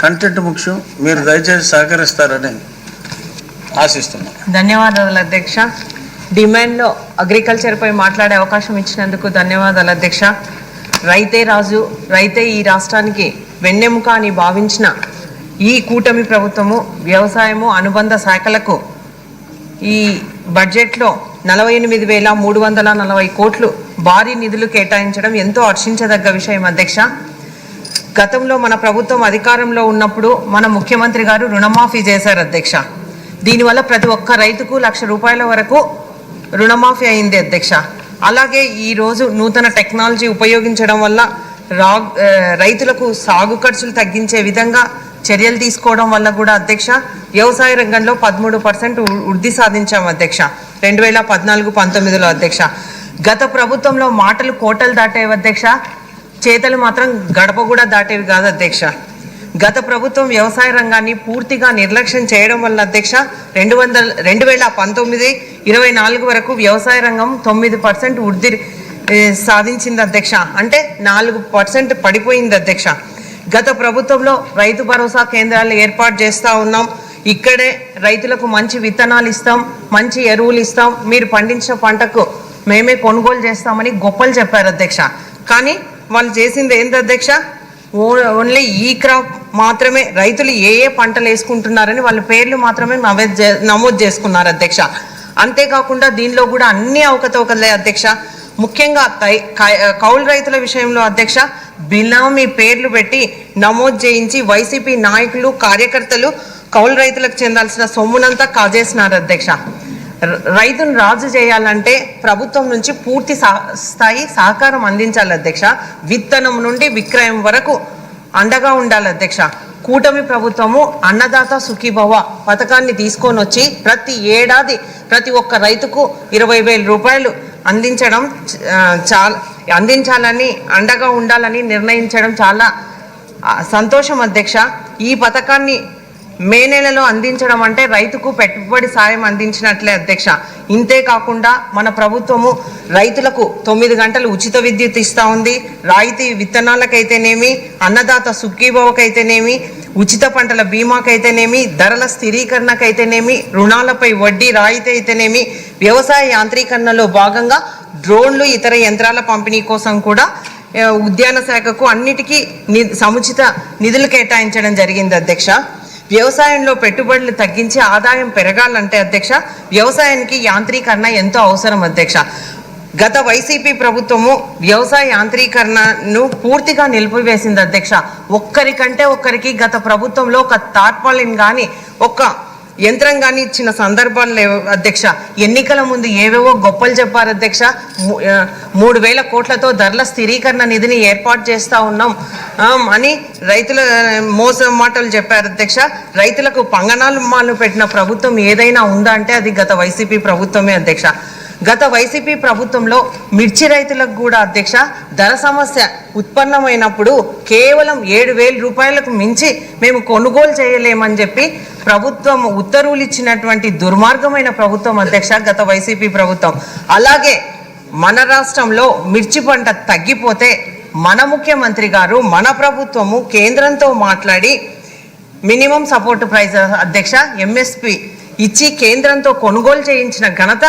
Content ముఖ్యం. మీరు దయచేసి సహకరిస్తారని ఆశిస్తున్నాను ధన్యవాదాలు అధ్యక్ష. డిమాండ్లో అగ్రికల్చర్పై మాట్లాడే అవకాశం ఇచ్చినందుకు ధన్యవాదాలు అధ్యక్ష. రైతే రాజు రైతే ఈ రాష్ట్రానికి వెన్నెముక అని భావించిన ఈ కూటమి ప్రభుత్వము వ్యవసాయము అనుబంధ శాఖలకు ఈ బడ్జెట్లో నలభై ఎనిమిది వేల మూడు వందల నలభై కోట్లు భారీ నిధులు కేటాయించడం ఎంతో హర్షించదగ్గ విషయం అధ్యక్ష. గతంలో మన ప్రభుత్వం అధికారంలో ఉన్నప్పుడు మన ముఖ్యమంత్రి గారు రుణమాఫీ చేశారు అధ్యక్ష. దీనివల్ల ప్రతి ఒక్క రైతుకు లక్ష రూపాయల వరకు రుణమాఫీ అయింది అధ్యక్ష. అలాగే ఈరోజు నూతన టెక్నాలజీ ఉపయోగించడం వల్ల రా రైతులకు సాగు ఖర్చులు తగ్గించే విధంగా చర్యలు తీసుకోవడం వల్ల కూడా అధ్యక్ష వ్యవసాయ రంగంలో పదమూడు పర్సెంట్ వృద్ధి సాధించాం అధ్యక్ష. రెండు వేల పద్నాలుగు పంతొమ్మిదిలో అధ్యక్ష. గత ప్రభుత్వంలో మాటలు కోటలు దాటే అధ్యక్ష. చేతలు మాత్రం గడప కూడా దాటేవి కాదు అధ్యక్ష. గత ప్రభుత్వం వ్యవసాయ రంగాన్ని పూర్తిగా నిర్లక్ష్యం చేయడం వల్ల అధ్యక్ష రెండు వందల రెండు వేల పంతొమ్మిది ఇరవై నాలుగు వరకు వ్యవసాయ రంగం తొమ్మిది పర్సెంట్ వృద్ధి సాధించింది అధ్యక్ష. అంటే నాలుగు పర్సెంట్ పడిపోయింది అధ్యక్ష. గత ప్రభుత్వంలో రైతు భరోసా కేంద్రాలు ఏర్పాటు చేస్తూ ఉన్నాం. ఇక్కడే రైతులకు మంచి విత్తనాలు ఇస్తాం మంచి ఎరువులు ఇస్తాం. మీరు పండించిన పంటకు మేమే కొనుగోలు చేస్తామని గొప్పలు చెప్పారు అధ్యక్ష. కానీ వాళ్ళు చేసింది ఏంటి అధ్యక్ష? ఓన్లీ ఈ క్రాప్ మాత్రమే రైతులు ఏ ఏ పంటలు వేసుకుంటున్నారని వాళ్ళ పేర్లు మాత్రమే నమోదు చే- నమోదు చేసుకున్నారు అధ్యక్ష. అంతేకాకుండా దీనిలో కూడా అన్ని అవకతవకలే అధ్యక్ష. ముఖ్యంగా తై- కౌలు రైతుల విషయంలో అధ్యక్ష బినామీ పేర్లు పెట్టి నమోదు చేయించి వైసీపీ నాయకులు కార్యకర్తలు కౌలు రైతులకు చెందాల్సిన సొమ్మునంతా కాజేసినారు అధ్యక్ష. రైతును రాజు చేయాలంటే ప్రభుత్వం నుంచి పూర్తి సా- స్థాయి సహకారం అందించాలి అధ్యక్ష. విత్తనం నుండి విక్రయం వరకు అండగా ఉండాలి అధ్యక్ష. కూటమి ప్రభుత్వము అన్నదాత సుఖీభవ పథకాన్ని తీసుకొని వచ్చి ప్రతి ఏడాది ప్రతి ఒక్క రైతుకు ఇరవై వేల రూపాయలు అందించడం చాలా అందించాలని అండగా ఉండాలని నిర్ణయించడం చాలా సంతోషం అధ్యక్ష. ఈ పథకాన్ని మే నెలలో అందించడం అంటే రైతుకు పెట్టుబడి సాయం అందించినట్లే అధ్యక్ష. ఇంతే కాకుండా మన ప్రభుత్వము రైతులకు తొమ్మిది గంటలు ఉచిత విద్యుత్ ఇస్తూ ఉంది. రాయితీ విత్తనాలకైతేనేమి అన్నదాత సుఖీభవకైతేనేమి ఉచిత పంటల బీమాకైతేనేమి ధరల స్థిరీకరణకైతేనేమి రుణాలపై వడ్డీ రాయితీ అయితేనేమి వ్యవసాయ యాంత్రీకరణలో భాగంగా డ్రోన్లు ఇతర యంత్రాల పంపిణీ కోసం కూడా ఉద్యాన శాఖకు అన్నిటికీ ని సముచిత నిధులు కేటాయించడం జరిగింది అధ్యక్ష. వ్యవసాయంలో పెట్టుబడులు తగ్గించి ఆదాయం పెరగాలంటే అధ్యక్ష వ్యవసాయానికి యాంత్రీకరణ ఎంతో అవసరం అధ్యక్ష. గత వైసీపీ ప్రభుత్వము వ్యవసాయ యాంత్రీకరణను పూర్తిగా నిలిపివేసింది అధ్యక్ష. ఒక్కరికంటే ఒక్కరికి గత ప్రభుత్వంలో ఒక తాట్పాలిన్ కానీ ఒక యంత్రంగాన్ని ఇచ్చిన సందర్భాలు లేవు అధ్యక్ష ఎన్నికల ముందు ఏవేవో గొప్పలు చెప్పారు అధ్యక్ష. మూడు వేల కోట్లతో ధరల స్థిరీకరణ నిధిని ఏర్పాటు చేస్తా ఉన్నాం. అని రైతుల మోసం మాటలు చెప్పారు అధ్యక్ష. రైతులకు పంగనాలు మాలు పెట్టిన ప్రభుత్వం ఏదైనా ఉందా అంటే అది గత వైసీపీ ప్రభుత్వమే అధ్యక్ష. గత వైసీపీ ప్రభుత్వంలో మిర్చి రైతులకు కూడా అధ్యక్ష ధర సమస్య ఉత్పన్నమైనప్పుడు కేవలం ఏడు వేల రూపాయలకు మించి మేము కొనుగోలు చేయలేమని చెప్పి ప్రభుత్వం ఉత్తర్వులు ఇచ్చినటువంటి దుర్మార్గమైన ప్రభుత్వం అధ్యక్ష గత వైసీపీ ప్రభుత్వం. అలాగే మన రాష్ట్రంలో మిర్చి పంట తగ్గిపోతే మన ముఖ్యమంత్రి గారు మన ప్రభుత్వము కేంద్రంతో మాట్లాడి మినిమం సపోర్ట్ ప్రైస్ అధ్యక్ష ఎంఎస్పి ఇచ్చి కేంద్రంతో కొనుగోలు చేయించిన ఘనత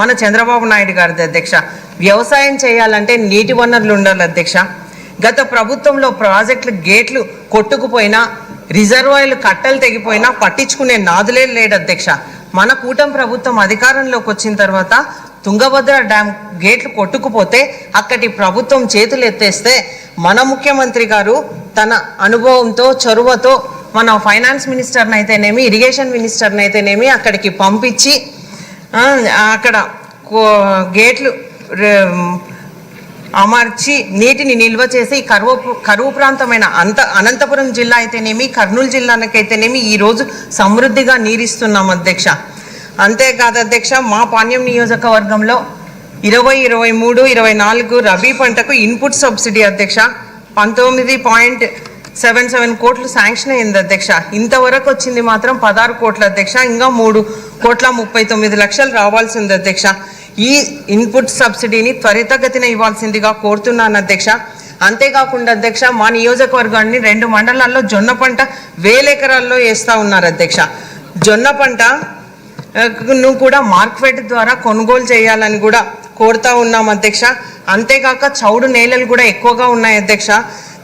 మన చంద్రబాబు నాయుడు గారిది అధ్యక్ష. వ్యవసాయం చేయాలంటే నీటి వనరులు ఉండాలి అధ్యక్ష. గత ప్రభుత్వంలో ప్రాజెక్టులు గేట్లు కొట్టుకుపోయినా రిజర్వాయర్లు కట్టలు తెగిపోయినా పట్టించుకునే నాదులే లేడు అధ్యక్ష. మన కూటమి ప్రభుత్వం అధికారంలోకి వచ్చిన తర్వాత తుంగభద్ర డ్యామ్ గేట్లు కొట్టుకుపోతే అక్కడి ప్రభుత్వం చేతులు ఎత్తేస్తే మన ముఖ్యమంత్రి గారు తన అనుభవంతో చొరవతో మన ఫైనాన్స్ మినిస్టర్ని అయితేనేమి ఇరిగేషన్ మినిస్టర్ని అయితేనేమి అక్కడికి పంపించి అక్కడ కో- గేట్లు అమర్చి నీటిని నిల్వ చేసి కరువు కరువు ప్రాంతమైన అంత అనంతపురం జిల్లా అయితేనేమి కర్నూలు జిల్లానికైతేనేమి ఈరోజు సమృద్ధిగా నీరిస్తున్నాం అధ్యక్ష. అంతేకాదు అధ్యక్ష మా పాణ్యం నియోజకవర్గంలో ఇరవై ఇరవై మూడు ఇరవై నాలుగు రబీ పంటకు ఇన్పుట్ సబ్సిడీ అధ్యక్ష. పంతొమ్మిది పాయింట్ సెవెన్ సెవెన్ కోట్లు శాంక్షన్ అయింది అధ్యక్ష. ఇంతవరకు వచ్చింది మాత్రం పదహారు కోట్ల అధ్యక్ష. ఇంకా మూడు కోట్ల ముప్పై తొమ్మిది లక్షలు రావాల్సింది అధ్యక్ష. ఈ ఇన్పుట్ సబ్సిడీని త్వరితగతిన ఇవ్వాల్సిందిగా కోరుతున్నాను అధ్యక్ష. అంతేకాకుండా అధ్యక్ష మా నియోజకవర్గాన్ని రెండు మండలాల్లో జొన్న పంట వేల ఎకరాల్లో వేస్తా ఉన్నారు అధ్యక్ష. జొన్న పంట ను కూడా మార్కెట్ ద్వారా కొనుగోలు చేయాలని కూడా కోరుతా ఉన్నాం అధ్యక్ష. అంతేకాక చౌడు నేలలు కూడా ఎక్కువగా ఉన్నాయి అధ్యక్ష.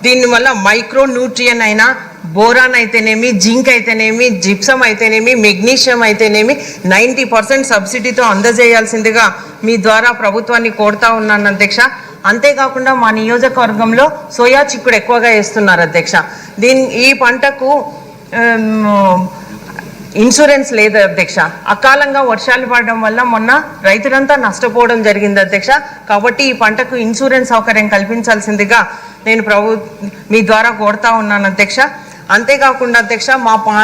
దీనివల్ల మైక్రో న్యూట్రియన్ అయినా బోరాన్ అయితేనేమి జింక్ అయితేనేమి జిప్సం అయితేనేమి మెగ్నీషియం అయితేనేమి నైంటీ పర్సెంట్ సబ్సిడీతో అందజేయాల్సిందిగా మీ ద్వారా ప్రభుత్వాన్ని కోరుతా ఉన్నాను అధ్యక్ష. అంతేకాకుండా మా నియోజకవర్గంలో సోయా చిక్కుడు ఎక్కువగా వేస్తున్నారు అధ్యక్ష. దీని ఈ పంటకు ఇన్సూరెన్స్ లేదు అధ్యక్ష. అకాలంగా వర్షాలు పడడం వల్ల మొన్న రైతులంతా నష్టపోవడం జరిగింది అధ్యక్ష. కాబట్టి ఈ పంటకు ఇన్సూరెన్స్ సౌకర్యం కల్పించాల్సిందిగా నేను ప్రభు మీ ద్వారా కోరుతా ఉన్నాను అధ్యక్ష. అంతేకాకుండా అధ్యక్ష మా పా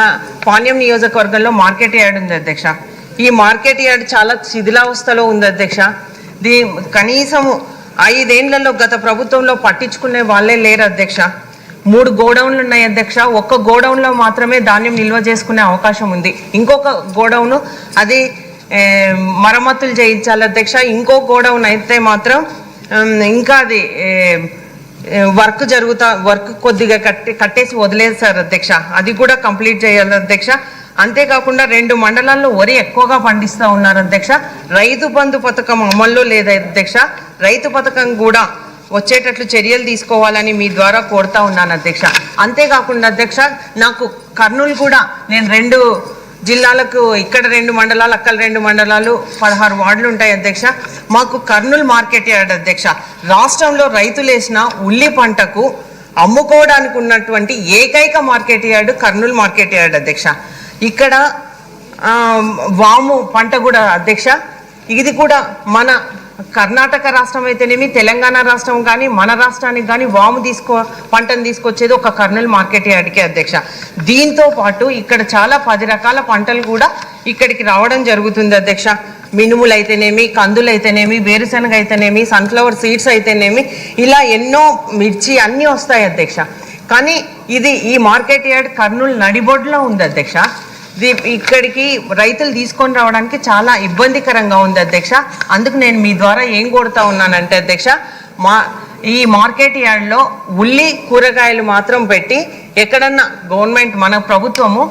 పాణ్యం నియోజకవర్గంలో మార్కెట్ యార్డ్ ఉంది అధ్యక్ష. ఈ మార్కెట్ యార్డ్ చాలా శిథిలావస్థలో ఉంది అధ్యక్ష. దీ కనీసం ఐదేళ్ళలో గత ప్రభుత్వంలో పట్టించుకునే వాళ్ళే లేరు అధ్యక్ష. మూడు గోడౌన్లు ఉన్నాయి అధ్యక్ష. ఒక్క గోడౌన్లో మాత్రమే ధాన్యం నిల్వ చేసుకునే అవకాశం ఉంది. ఇంకొక గోడౌను అది మరమ్మతులు చేయించాలి అధ్యక్ష. ఇంకో గోడౌన్ అయితే మాత్రం ఇంకా అది వర్క్ జరుగుతా వర్క్ కొద్దిగా కట్టి కట్టేసి వదిలేదు సార్ అధ్యక్ష. అది కూడా కంప్లీట్ చేయాలి అధ్యక్ష. అంతేకాకుండా రెండు మండలాల్లో వరి ఎక్కువగా పండిస్తూ ఉన్నారు అధ్యక్ష. రైతు బంధు పథకం అమల్లో లేదు అధ్యక్ష. రైతు పథకం కూడా వచ్చేటట్లు చర్యలు తీసుకోవాలని మీ ద్వారా కోరుతా ఉన్నాను అధ్యక్ష. అంతేకాకుండా అధ్యక్ష నాకు కర్నూలు కూడా నేను రెండు జిల్లాలకు ఇక్కడ రెండు మండలాలు అక్కడ రెండు మండలాలు పదహారు వార్డులు ఉంటాయి అధ్యక్ష. మాకు కర్నూలు మార్కెట్ యార్డ్ అధ్యక్ష. రాష్ట్రంలో రైతులు వేసిన ఉల్లి పంటకు అమ్ముకోవడానికి ఉన్నటువంటి ఏకైక market yard Kurnool market yard అధ్యక్ష. ఇక్కడ వాము పంట కూడా అధ్యక్ష. ఇది కూడా మన కర్ణాటక రాష్ట్రం అయితేనేమి తెలంగాణ రాష్ట్రం కానీ మన రాష్ట్రానికి కానీ వాము తీసుకో పంటను తీసుకొచ్చేది ఒక కర్నూలు మార్కెట్ యార్డ్కి అధ్యక్ష. దీంతో పాటు ఇక్కడ చాలా పది రకాల పంటలు కూడా ఇక్కడికి రావడం జరుగుతుంది అధ్యక్ష. మినుములు అయితేనేమి కందులు అయితేనేమి వేరుశనగ అయితేనేమి సన్ఫ్లవర్ సీడ్స్ అయితేనేమి ఇలా ఎన్నో మిర్చి అన్నీ వస్తాయి అధ్యక్ష. కానీ ఇది ఈ మార్కెట్ యార్డ్ కర్నూలు నడిబొడ్లో ఉంది అధ్యక్ష. ఇక్కడికి రైతులు తీసుకొని రావడానికి చాలా ఇబ్బందికరంగా ఉంది అధ్యక్ష. అందుకు నేను మీ ద్వారా ఏం కోరుతా ఉన్నానంటే అధ్యక్ష మా ఈ మార్కెట్ యార్డ్లో ఉల్లి కూరగాయలు మాత్రం పెట్టి ఎక్కడన్నా గవర్నమెంట్ మన ప్రభుత్వము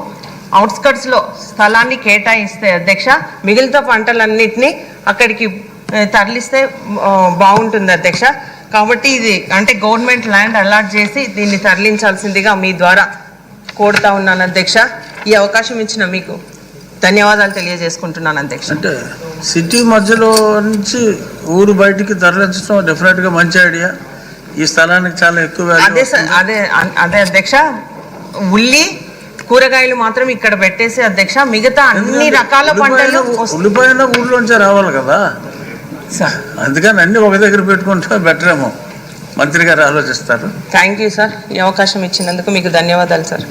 అవుట్స్కట్స్లో స్థలాన్ని కేటాయిస్తే అధ్యక్ష మిగతా పంటలన్నింటినీ అక్కడికి తరలిస్తే బాగుంటుంది అధ్యక్ష. కాబట్టి ఇది అంటే గవర్నమెంట్ ల్యాండ్ అలాట్ చేసి దీన్ని తరలించాల్సిందిగా మీ ద్వారా కోరుతా ఉన్నాను అధ్యక్ష. ఈ అవకాశం ఇచ్చిన మీకు. ధన్యవాదాలు తెలియజేసుకుంటున్నాను అధ్యక్ష. అంటే సిటీ మధ్యలో నుంచి ఊరు బయటికి తరలించడం డెఫినెట్గా మంచి ఐడియా ఈ స్థలానికి చాలా ఎక్కువ అదే. అదే అదే అధ్యక్ష. ఉల్లి కూరగాయలు మాత్రం ఇక్కడ పెట్టేసి అధ్యక్ష మిగతా అన్ని రకాల పంటలు. ఉల్లిపాయలు ఊర్లోంచే రావాలి కదా. అందుకని అన్ని ఒక దగ్గర పెట్టుకుంటే బెటర్ ఏమో మంత్రి గారు ఆలోచిస్తారు. థ్యాంక్ యూ సార్ ఈ అవకాశం ఇచ్చినందుకు మీకు ధన్యవాదాలు సార్